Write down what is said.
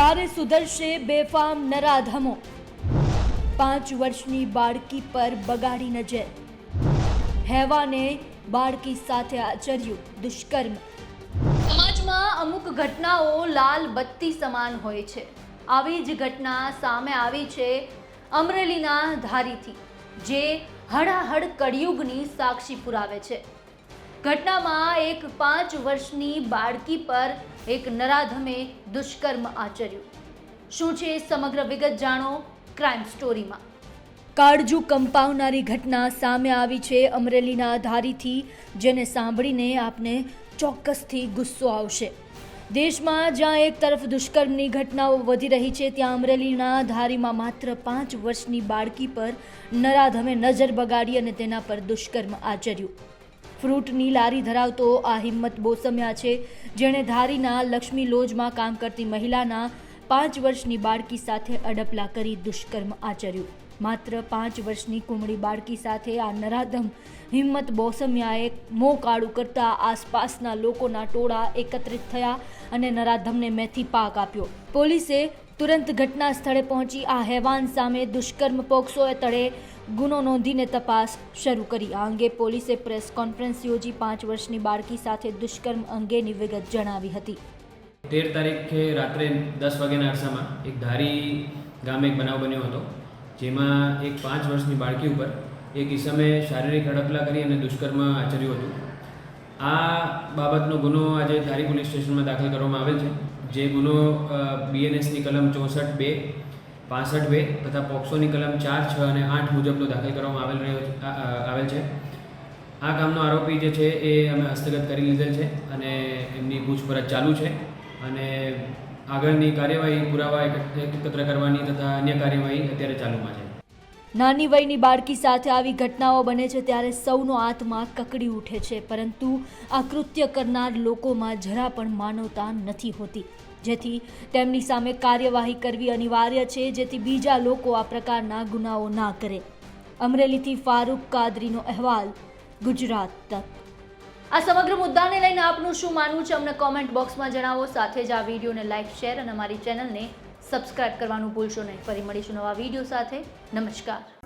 ક્યારે સુધરશે બેફામ નરાધમો. પાંચ વર્ષની બાળકી પર બગાડી નજર. હેવાને બાળકી સાથે આચર્યું દુષ્કર્મ. સમાજમાં અમુક ઘટનાઓ લાલ બત્તી સમાન હોય છે. આવી જ ઘટના સામે આવી છે અમરેલીના ધારીથી, જે હડાહડ કળિયુગની સાક્ષી પુરાવે છે. ઘટનામાં એક પાંચ વર્ષની બાળકી પર એક નરાધમે દુષ્કર્મ આચર્યું. શું છે સમગ્ર વિગત જાણો ક્રાઇમ સ્ટોરીમાં. કાળજુ કંપાવનારી ઘટના સામે આવી છે અમરેલીના ધારીથી, જેને સાંભળીને આપને ચોક્કસથી ગુસ્સો આવશે. દેશમાં જ્યાં એક તરફ દુષ્કર્મની ઘટનાઓ વધી રહી છે, ત્યાં અમરેલીના ધારીમાં માત્ર પાંચ વર્ષની બાળકી પર નરાધમે નજર બગાડી અને તેના પર દુષ્કર્મ આચર્યું. ફ્રૂટની લારી ધરાવતો આ હિંમત બોસમ્યા છે. જેણે ધારીના લક્ષ્મી લોજમાં કામ કરતી મહિલાના પાંચ વર્ષની બાળકી સાથે અડપલા કરી દુષ્કર્મ આચર્યું. માત્ર પાંચ વર્ષની કુમળી બાળકી સાથે આ નરાધમ હિંમત બોસમિયાએ મોં કાળું કરતા આસપાસના લોકોના ટોળા એકત્રિત થયા અને નરાધમને મેથી પાક આપ્યો. પોલીસે તુરંત ઘટના સ્થળે પહોંચી આ હેવાન સામે દુષ્કર્મ પોક્સોએ તળે ગુનો નોંધીને તપાસ શરૂ કરી. આ અંગે પોલીસે પ્રેસ કોન્ફરન્સ યોજી પાંચ વર્ષની બાળકી સાથે દુષ્કર્મ અંગેની વિગત જણાવી હતી. તેર તારીખે રાત્રે દસ વાગ્યાના અરસામાં એક ધારી ગામે એક બનાવ બન્યો હતો, જેમાં એક પાંચ વર્ષની બાળકી ઉપર એક ઈસમે શારીરિક હડપલા કરી અને દુષ્કર્મ આચર્યું હતું. આ બાબતનો ગુનો આજે ધારી પોલીસ સ્ટેશનમાં દાખલ કરવામાં આવેલ છે. જે ગુનો બીએનએસની કલમ ચોસઠ બે, પાસઠ બે તથા પોક્સોની કલમ ચાર, છ અને આઠ મુજબનો દાખલ કરવામાં આવેલ રહ્યો આવેલ છે. આ કામનો આરોપી જે છે એ અમે હસ્તગત કરી લીધેલ છે અને એમની પૂછપરછ ચાલુ છે અને આગળની કાર્યવાહી પુરાવા એકત્ર કરવાની તથા અન્ય કાર્યવાહી અત્યારે ચાલુમાં છે. નાની વયની બાળકી સાથે આવી ઘટનાઓ બને છે ત્યારે સૌનો આત્મા કકડી ઉઠે છે, પરંતુ આ કૃત્ય કરનાર લોકોમાં જરા પણ માનવતા નથી હોતી. જેથી તેમની સામે કાર્યવાહી કરવી અનિવાર્ય છે, જેથી બીજા લોકો આ પ્રકારના ગુનાઓ ના કરે. અમરેલીથી ફારૂક કાદરીનો અહેવાલ, ગુજરાત તક. આ સમગ્ર મુદ્દાને લઈને આપનું શું માનવું છે? અમને કોમેન્ટ બોક્સમાં જણાવો. સાથે જ આ વિડીયોને લાઇક શેર અને અમારી ચેનલને સબસ્ક્રાઇબ કરવાનું ભૂલશો નહીં. ફરી મળીશું નવા વીડિયો સાથે. નમસ્કાર.